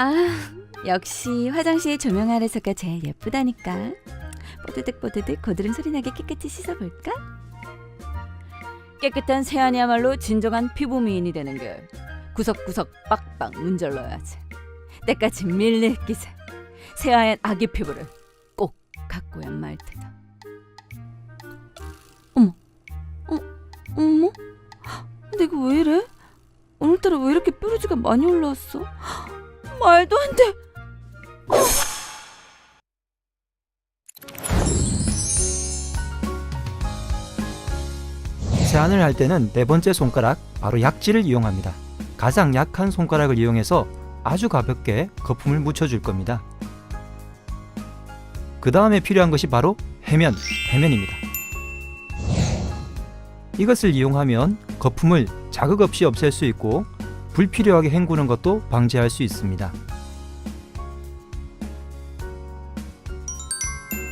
아, 역시 화장실 조명 아래서가 제일 예쁘다니까. 뽀드득 뽀드득 고드름 소리 나게 깨끗이 씻어볼까? 깨끗한 세안이야말로 진정한 피부 미인이 되는 게 구석구석 빡빡 문질러야지. 때까지 밀릴 기세. 새하얀 아기 피부를 꼭 갖고야 말 테다. 어머, 어, 어머, 내가 왜 이래? 오늘따라 왜 이렇게 뾰루지가 많이 올라왔어? 말도 안 돼. 세안을 할 때는 네 번째 손가락 바로 약지를 이용합니다. 가장 약한 손가락을 이용해서 아주 가볍게 거품을 묻혀줄 겁니다. 그 다음에 필요한 것이 바로 해면, 해면입니다. 이것을 이용하면 거품을 자극 없이 없앨 수 있고 불필요하게 헹구는 것도 방지할 수 있습니다.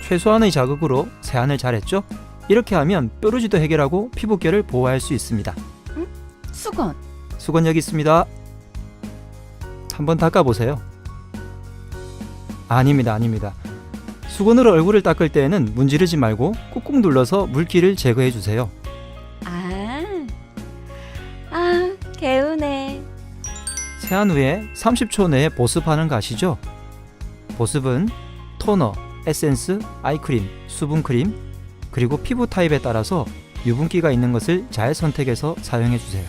최소한의 자극으로 세안을 잘했죠? 이렇게 하면 뾰루지도 해결하고 피부결을 보호할 수 있습니다. 수건. 수건 여기 있습니다. 한번 닦아보세요. 아닙니다, 아닙니다. 수건으로 얼굴을 닦을 때에는 문지르지 말고 꾹꾹 눌러서 물기를 제거해 주세요. 세안 후에 30초 내에 보습하는 거 아시죠? 보습은 토너, 에센스, 아이크림, 수분크림, 그리고 피부 타입에 따라서 유분기가 있는 것을 잘 선택해서 사용해 주세요.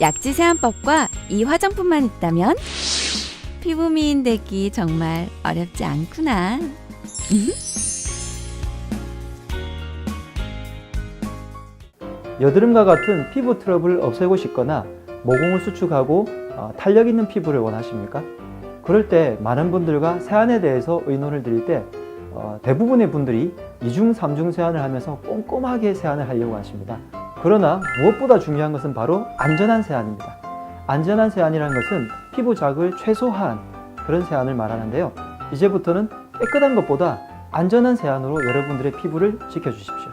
약지 세안법과 이 화장품만 있다면 피부 미인 되기 정말 어렵지 않구나. 여드름과 같은 피부 트러블을 없애고 싶거나 모공을 수축하고 어, 탄력 있는 피부를 원하십니까? 그럴 때 많은 분들과 세안에 대해서 의논을 드릴 때 어, 대부분의 분들이 이중, 삼중 세안을 하면서 꼼꼼하게 세안을 하려고 하십니다. 그러나 무엇보다 중요한 것은 바로 안전한 세안입니다. 안전한 세안이라는 것은 피부 자극을 최소화한 그런 세안을 말하는데요. 이제부터는 깨끗한 것보다 안전한 세안으로 여러분들의 피부를 지켜주십시오.